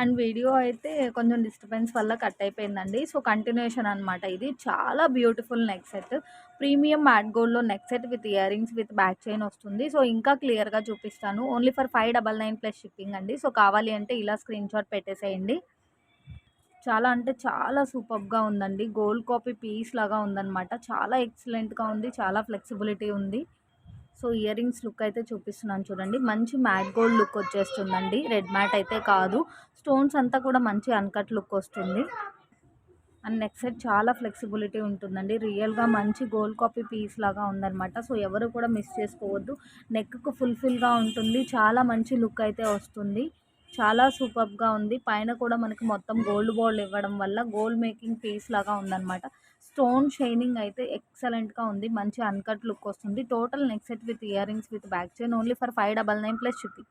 And video అయితే కొంచెం disturbance వల్ల కట్ అయిపోయిందండి. సో కంటిన్యూషన్ అనమాట ఇది. చాలా beautiful neck set premium matte గోల్డ్లో neck set with earrings with back chain వస్తుంది. సో ఇంకా క్లియర్గా చూపిస్తాను. Only for five double nine plus shipping అండి. సో కావాలి అంటే ఇలా స్క్రీన్ షాట్ పెట్టేసేయండి. చాలా అంటే చాలా సూపర్గా ఉందండి. గోల్డ్ కాపీ పీస్ లాగా ఉందన్నమాట. చాలా ఎక్సలెంట్గా ఉంది. చాలా ఫ్లెక్సిబిలిటీ ఉంది. సో ఇయర్ రింగ్స్ లుక్ అయితే చూపిస్తున్నాను చూడండి. మంచి మ్యాట్ గోల్డ్ లుక్ వచ్చేస్తుందండి. రెడ్ మ్యాట్ అయితే కాదు. స్టోన్స్ అంతా కూడా మంచి అన్కట్ లుక్ వస్తుంది. అండ్ నెక్స్ట్ సెట్ చాలా ఫ్లెక్సిబిలిటీ ఉంటుందండి. రియల్గా మంచి గోల్డ్ కాపీ పీస్ లాగా ఉందన్నమాట. సో ఎవరు కూడా మిస్ చేసుకోవద్దు. నెక్కు ఫుల్ఫిల్గా ఉంటుంది. చాలా మంచి లుక్ అయితే వస్తుంది. చాలా సూపర్గా ఉంది. పైన కూడా మనకి మొత్తం గోల్డ్ బాల్ ఇవ్వడం వల్ల గోల్డ్ మేకింగ్ పీస్ లాగా ఉందన్నమాట. స్టోన్ షైనింగ్ అయితే ఎక్సలెంట్గా ఉంది. మంచి అన్కట్ లుక్ వస్తుంది. Total neck set with earrings with back chain only for five double nine plus shipping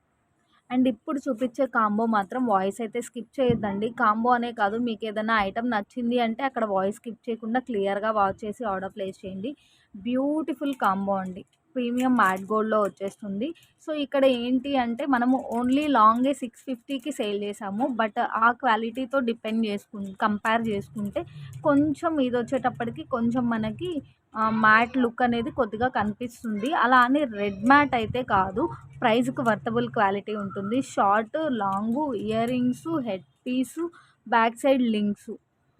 and ఇప్పుడు చూపించే కాంబో మాత్రం వాయిస్ అయితే స్కిప్ చేయొద్దండి. కాంబో అనే కాదు మీకు ఏదైనా ఐటమ్ నచ్చింది అంటే అక్కడ వాయిస్ స్కిప్ చేయకుండా క్లియర్గా వాచ్ చేసి ఆర్డర్ ప్లేస్ చేయండి. బ్యూటిఫుల్ కాంబో అండి. ప్రీమియం మ్యాట్ గోల్డ్లో వచ్చేస్తుంది. సో ఇక్కడ ఏంటి అంటే మనము ఓన్లీ లాంగే సిక్స్ ఫిఫ్టీకి సేల్ చేసాము. బట్ ఆ క్వాలిటీతో డిపెండ్ చేసుకు కంపేర్ చేసుకుంటే కొంచెం ఇది వచ్చేటప్పటికి కొంచెం మనకి మ్యాట్ లుక్ అనేది కొద్దిగా కనిపిస్తుంది. అలా అని రెడ్ మ్యాట్ అయితే కాదు. ప్రైస్కి వర్తబుల్ క్వాలిటీ ఉంటుంది. Short long earrings head piece back side links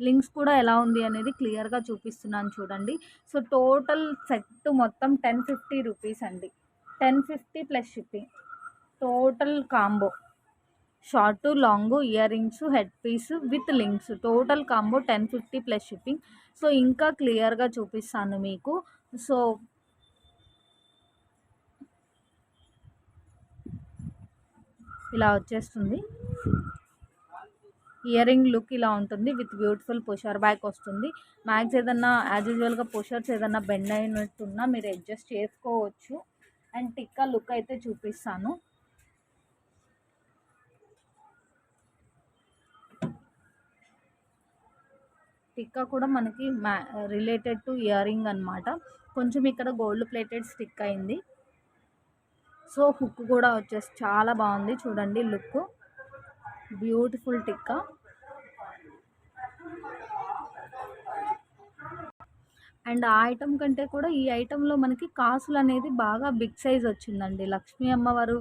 links కూడా ఎలా ఉంది అనేది క్లియర్గా చూపిస్తున్నాను చూడండి. సో టోటల్ సెట్ మొత్తం టెన్ ఫిఫ్టీ రూపీస్ అండి. Ten fifty plus shipping. Total combo. Short long earrings head piece with links. Total combo ten fifty plus shipping. So ఇంకా క్లియర్గా చూపిస్తాను మీకు. సో ఇలా వచ్చేస్తుంది. ఇయర్ రింగ్ లుక్ ఇలా ఉంటుంది విత్ బ్యూటిఫుల్ పుషర్ బ్యాక్ వస్తుంది. మ్యాక్స్ ఏదన్నా యాజ్ యూజువల్గా పుషర్స్ ఏదన్నా బెండ్ అయినట్టున్నా మీరు అడ్జస్ట్ చేసుకోవచ్చు. అండ్ టిక్కా లుక్ అయితే చూపిస్తాను. టిక్కా కూడా మనకి మ్యా రిలేటెడ్ టు ఇయర్ రింగ్ అనమాట కొంచెం ఇక్కడ గోల్డ్ ప్లేటెడ్ స్టిక్ అయింది. సో హుక్ కూడా వచ్చేసి చాలా బాగుంది. చూడండి లుక్. బ్యూటిఫుల్ టిక్కా. అండ్ ఆ ఐటమ్ కంటే కూడా ఈ ఐటెంలో మనకి కాసులు అనేది బాగా బిగ్ సైజ్ వచ్చిందండి. లక్ష్మీ అమ్మవారు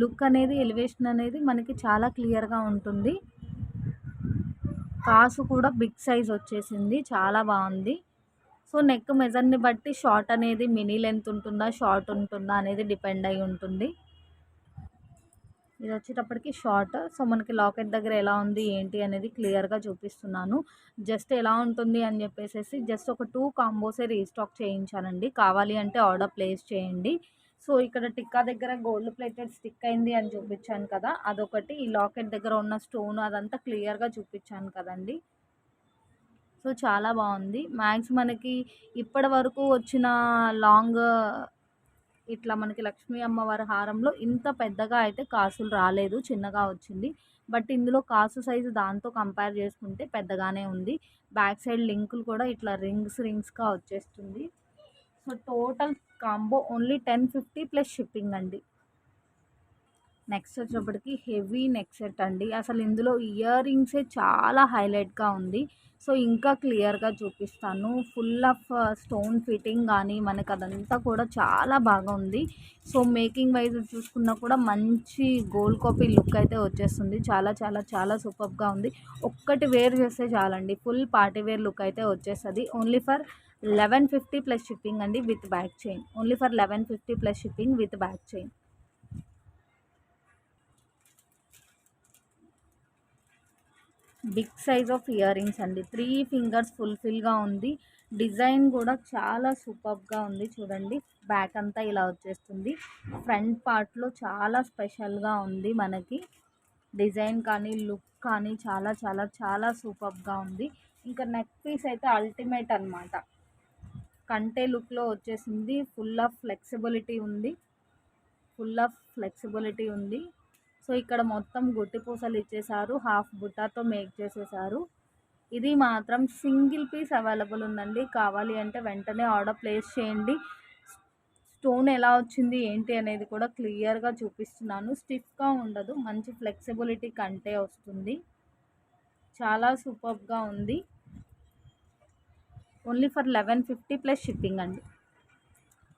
లుక్ అనేది ఎలివేషన్ అనేది మనకి చాలా క్లియర్గా ఉంటుంది. కాసు కూడా బిగ్ సైజ్ వచ్చేసింది. చాలా బాగుంది. సో నెక్ మెజర్ని బట్టి షార్ట్ అనేది మినీ లెంత్ ఉంటుందా షార్ట్ ఉంటుందా అనేది డిపెండ్ అయి ఉంటుంది. ఇది వచ్చేటప్పటికి షార్ట్. సో మనకి లాకెట్ దగ్గర ఎలా ఉంది ఏంటి అనేది క్లియర్గా చూపిస్తున్నాను. జస్ట్ ఎలా ఉంటుంది అని చెప్పేసి జస్ట్ ఒక టూ కాంబోసే రీస్టాక్ చేయించానండి. కావాలి అంటే ఆర్డర్ ప్లేస్ చేయండి. సో ఇక్కడ టిక్కా దగ్గర గోల్డ్ ప్లేటెడ్ స్టిక్ అయింది అని చూపించాను కదా అదొకటి. ఈ లాకెట్ దగ్గర ఉన్న స్టోన్ అదంతా క్లియర్గా చూపించాను కదండి. సో చాలా బాగుంది. మ్యాక్స్ మనకి ఇప్పటి వరకు వచ్చిన లాంగ్ ఇట్లా మనకి లక్ష్మీ అమ్మవారి హారంలో ఇంత పెద్దగా అయితే కాసులు రాలేదు చిన్నగా వచ్చింది. బట్ ఇందులో కాసు సైజు దాంతో కంపేర్ చేసుకుంటే పెద్దగానే ఉంది. బ్యాక్ సైడ్ లింకులు కూడా ఇట్లా రింగ్స్ రింగ్స్గా వచ్చేస్తుంది. So total combo only ten fifty plus shipping అండి. నెక్స్ట్ వచ్చేటప్పటికి హెవీ నెక్ సెట్ అండి. అసలు ఇందులో ఇయర్ రింగ్సే చాలా హైలైట్గా ఉంది. సో ఇంకా క్లియర్గా చూపిస్తాను. ఫుల్ ఆఫ్ స్టోన్ ఫిట్టింగ్ కానీ మనకు అదంతా కూడా చాలా బాగా ఉంది. సో మేకింగ్ వైజ్ చూసుకున్నా కూడా మంచి గోల్డ్ కాపీ లుక్ అయితే వచ్చేస్తుంది. చాలా చాలా చాలా సూపర్గా ఉంది. ఒక్కటి వేర్ చేస్తే చాలండి. ఫుల్ పార్టీ వేర్ లుక్ అయితే వచ్చేస్తుంది. Only for eleven fifty plus shipping అండి with back chain. Only for eleven fifty plus shipping with back chain. Big size of earrings అండి. త్రీ ఫింగర్స్ ఫుల్ఫిల్గా ఉంది. డిజైన్ కూడా చాలా సూపర్గా ఉంది చూడండి. బ్యాక్ అంతా ఇలా వచ్చేస్తుంది. ఫ్రంట్ పార్ట్లో చాలా స్పెషల్గా ఉంది మనకి. డిజైన్ కానీ లుక్ కానీ చాలా చాలా చాలా సూపర్గా ఉంది. ఇంకా నెక్ పీస్ అయితే అల్టిమేట్ అనమాట కంటే లుక్లో వచ్చేసింది. ఫుల్ ఆఫ్ ఫ్లెక్సిబిలిటీ ఉంది. ఫుల్ ఆఫ్ ఫ్లెక్సిబిలిటీ ఉంది. సో ఇక్కడ మొత్తం గుట్టి పూసలు ఇచ్చేసారు హాఫ్ బుట్టాతో మేక్ చేసేసారు ఇది మాత్రం సింగిల్ పీస్ అవైలబుల్ ఉందండి. కావాలి అంటే వెంటనే ఆర్డర్ ప్లేస్ చేయండి. స్టోన్ ఎలా వచ్చింది ఏంటి అనేది కూడా క్లియర్గా చూపిస్తున్నాను. స్టిఫ్గా ఉండదు మంచి ఫ్లెక్సిబిలిటీ కంటే వస్తుంది. చాలా సూపర్గా ఉంది. Only for eleven fifty plus shipping అండి.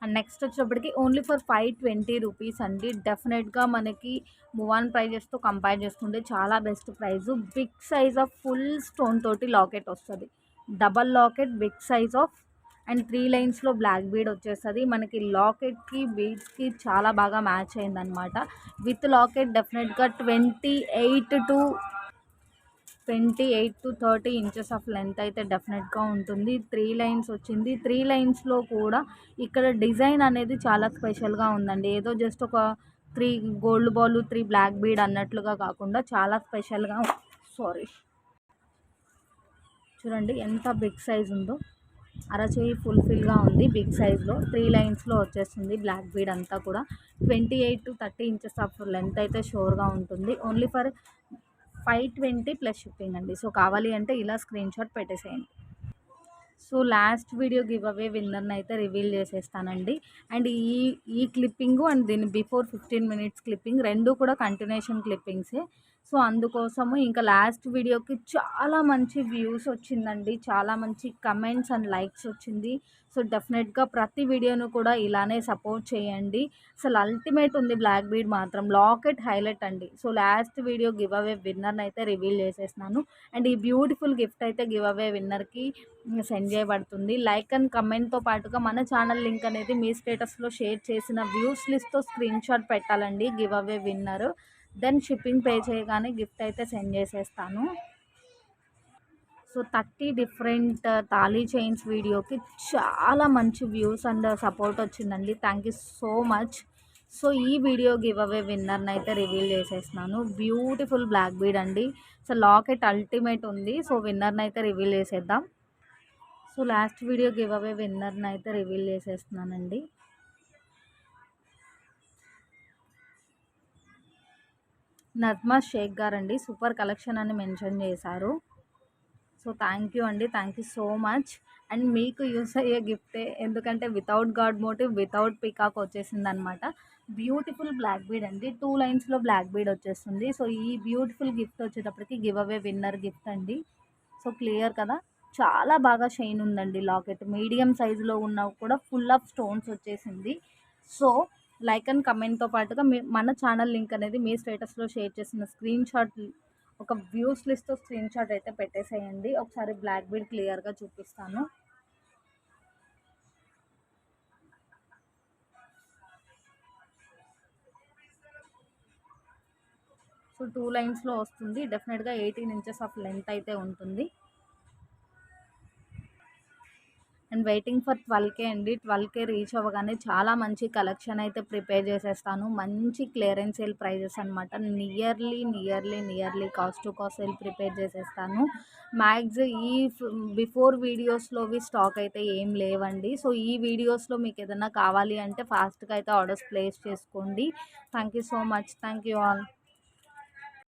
అండ్ నెక్స్ట్ వచ్చేటప్పటికి only for five twenty rupees అండి. డెఫినెట్గా మనకి మువాన్ ప్రైజెస్తో కంపేర్ చేసుకుంటే చాలా best price. Big size of full stone తోటి లాకెట్ వస్తుంది. Double locket big size of and three లైన్స్లో బ్లాక్ బీడ్ వచ్చేస్తుంది. మనకి లాకెట్కి బీడ్స్కి చాలా బాగా మ్యాచ్ అయిందనమాట విత్ లాకెట్ డెఫినెట్గా twenty eight to twenty eight to thirty inches of length అయితే డెఫినెట్గా ఉంటుంది. త్రీ లైన్స్ వచ్చింది. త్రీ లైన్స్లో కూడా ఇక్కడ డిజైన్ అనేది చాలా స్పెషల్గా ఉందండి. ఏదో జస్ట్ ఒక three gold ball three black bead అన్నట్లుగా కాకుండా చాలా స్పెషల్గా సారీ. చూడండి ఎంత బిగ్ సైజ్ ఉందో. అరచేయి ఫుల్ఫిల్గా ఉంది బిగ్ సైజ్లో. త్రీ లైన్స్లో వచ్చేస్తుంది బ్లాక్ బీడ్ అంతా కూడా. Twenty eight to thirty inches of length అయితే షోర్గా ఉంటుంది. Only for five twenty plus shipping అండి. సో కావాలి అంటే ఇలా స్క్రీన్ షాట్ పెట్టేసేయండి. So last video give away విన్నర్ని అయితే రివీల్ చేసేస్తానండి. అండ్ ఈ ఈ క్లిప్పింగ్ అండ్ దీని బిఫోర్ ఫిఫ్టీన్ మినిట్స్ క్లిప్పింగ్ రెండు కూడా కంటిన్యూషన్ క్లిప్పింగ్సే. సో అందుకోసము ఇంకా లాస్ట్ వీడియోకి చాలా మంచి వ్యూస్ వచ్చిందండి. చాలా మంచి కమెంట్స్ అండ్ లైక్స్ వచ్చింది. సో డెఫినెట్గా ప్రతి వీడియోను కూడా ఇలానే సపోర్ట్ చేయండి. అసలు అల్టిమేట్ ఉంది బ్లాక్ బీడ్ మాత్రం. లాకెట్ హైలైట్ అండి. So last video give away విన్నర్ని అయితే రివీల్ చేసేసినాను. అండ్ ఈ బ్యూటిఫుల్ గిఫ్ట్ అయితే గివ్ అవే విన్నర్కి సెండ్ చేయబడుతుంది. లైక్ అండ్ కమెంట్తో పాటుగా మన ఛానల్ లింక్ అనేది మీ స్టేటస్లో షేర్ చేసిన వ్యూస్ లిస్ట్తో స్క్రీన్ షాట్ పెట్టాలండి. Give away winner. Then shipping pay చేయగానే గిఫ్ట్ అయితే సెండ్ చేసేస్తాను. So thirty different tali chains వీడియోకి చాలా మంచి వ్యూస్ అండ్ సపోర్ట్ వచ్చిందండి. Thank you so much. So ఈ వీడియో గివ్ అవే విన్నర్ని అయితే రివీల్ చేసేస్తున్నాను. బ్యూటిఫుల్ బ్లాక్ బీడ్ అండి. సో లాకెట్ అల్టిమేట్ ఉంది. సో విన్నర్ని అయితే రివీల్ చేసేద్దాం. So last video give away విన్నర్ని అయితే రివీల్ చేసేస్తున్నానండి. నజ్మా షేక్ గారండి. సూపర్ కలెక్షన్ అని మెన్షన్ చేశారు. సో థ్యాంక్ యూ అండి. Thank you so much. And మీకు యూస్ అయ్యే గిఫ్టే ఎందుకంటే without god motive without peacock వచ్చేసింది అనమాట బ్యూటిఫుల్ బ్లాక్ బీడ్ అండి. టూ లైన్స్లో బ్లాక్ బీడ్ వచ్చేస్తుంది. సో ఈ బ్యూటిఫుల్ గిఫ్ట్ వచ్చేటప్పటికి గివ్ అవే విన్నర్ గిఫ్ట్ అండి. సో క్లియర్ కదా? చాలా బాగా షైన్ ఉందండి లాకెట్. మీడియం సైజులో ఉన్న కూడా ఫుల్ ఆఫ్ స్టోన్స్ వచ్చేసింది. సో లైక్ అండ్ కమెంట్తో పాటుగా మీ మన ఛానల్ లింక్ అనేది మీ స్టేటస్లో షేర్ చేసిన స్క్రీన్ షాట్ ఒక వ్యూస్ లిస్ట్తో స్క్రీన్ షాట్ అయితే పెట్టేసేయండి. ఒకసారి బ్లాక్ బీడ్ క్లియర్గా చూపిస్తాను. సో టూ లైన్స్లో వస్తుంది. డెఫినెట్గా ఎయిటీన్ ఇంచెస్ ఆఫ్ లెంత్ అయితే ఉంటుంది. And waiting for twelve K అండి. ట్వెల్వ్ కే రీచ్ అవ్వగానే చాలా మంచి కలెక్షన్ అయితే ప్రిపేర్ చేసేస్తాను. మంచి క్లియరెన్స్ సేల్ ప్రైజెస్ అనమాట nearly nearly nearly cost to cost sale prepare చేసేస్తాను. మ్యాక్స్ ఈ బిఫోర్ వీడియోస్లోవి స్టాక్ అయితే ఏం లేవండి. సో ఈ వీడియోస్లో మీకు ఏదైనా కావాలి అంటే ఫాస్ట్గా అయితే ఆర్డర్స్ ప్లేస్ చేసుకోండి. Thank you so much. Thank you all.